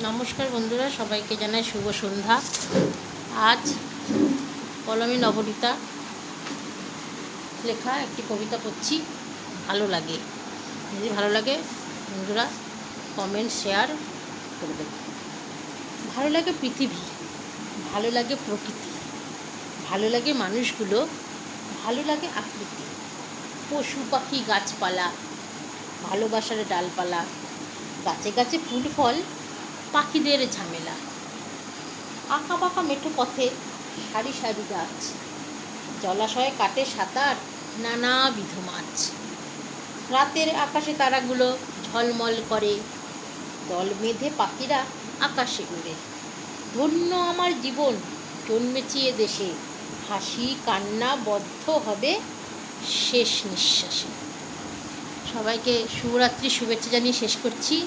নমস্কার বন্ধুরা, সবাইকে জানাই শুভ সন্ধ্যা। আজ কলমে নবনীতা লেখা একটি কবিতা পড়ছি, ভালো লাগে। যদি ভালো লাগে, বন্ধুরা কমেন্ট শেয়ার করে দেবে। ভালো লাগে পৃথিবী, ভালো লাগে প্রকৃতি, ভালো লাগে মানুষগুলো, ভালো লাগে আকৃতি, পশু, পাখি, গাছপালা, ভালোবাসার ডালপালা, গাছে গাছে ফুল, ফল পাখিদের ঝামেলা। আঁকা বাঁকা মেঠো পথে সারি সারি গাছ, জলাশয়ে কাটে সাঁতার, নানাবিধ মাছ। রাতের আকাশে তারাগুলো ঝলমল করে, দল বেঁধে পাখিরা আকাশে উড়ে। ধন্য আমার জীবন, জন্মেছি দেশে। হাসি, কান্না বদ্ধ হবে শেষ নিঃশ্বাসে। সবাইকে শুভরাত্রি, শুভেচ্ছা জানিয়ে শেষ করছি।